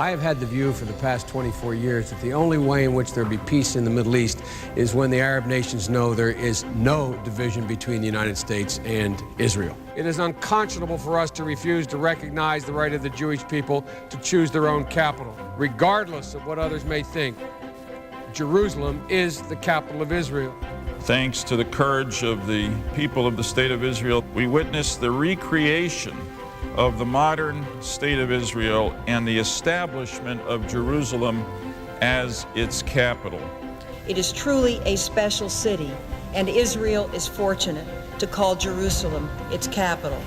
I have had the view for the past 24 years that the only way in which there will be peace in the Middle East is when the Arab nations know there is no division between the United States and Israel. It is unconscionable for us to refuse to recognize the right of the Jewish people to choose their own capital, regardless of what others may think. Jerusalem is the capital of Israel. Thanks to the courage of the people of the State of Israel, we witnessed the recreation of the modern State of Israel and the establishment of Jerusalem as its capital. It is truly a special city, and Israel is fortunate to call Jerusalem its capital.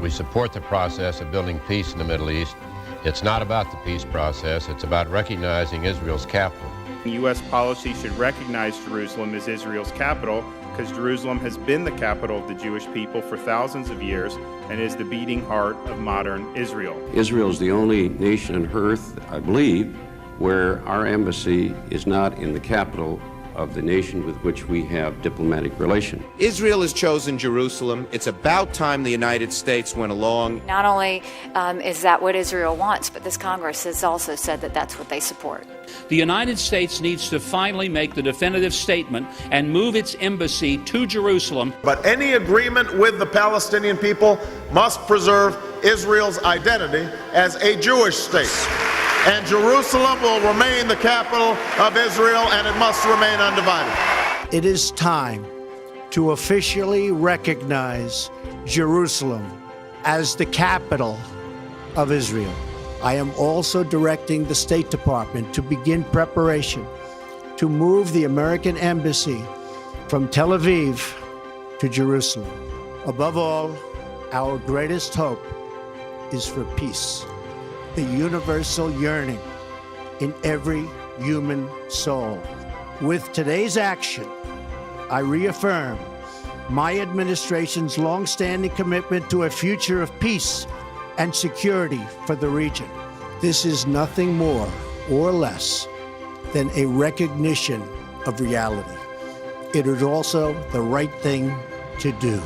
We support the process of building peace in the Middle East. It's not about the peace process, it's about recognizing Israel's capital. U.S. policy should recognize Jerusalem as Israel's capital because Jerusalem has been the capital of the Jewish people for thousands of years and is the beating heart of modern Israel. Israel is the only nation on earth, I believe, where our embassy is not in the capital of the nation with which we have diplomatic relation. Israel has chosen Jerusalem. It's about time the United States went along. Not only um, is that what Israel wants, but this Congress has also said that that's what they support. The United States needs to finally make the definitive statement and move its embassy to Jerusalem. But any agreement with the Palestinian people must preserve Israel's identity as a Jewish state. And Jerusalem will remain the capital of Israel and it must remain undivided. It is time to officially recognize Jerusalem as the capital of Israel. I am also directing the State Department to begin preparation to move the American Embassy from Tel Aviv to Jerusalem. Above all, our greatest hope is for peace, the universal yearning in every human soul. With today's action, I reaffirm my administration's longstanding commitment to a future of peace and security for the region. This is nothing more or less than a recognition of reality. It is also the right thing to do.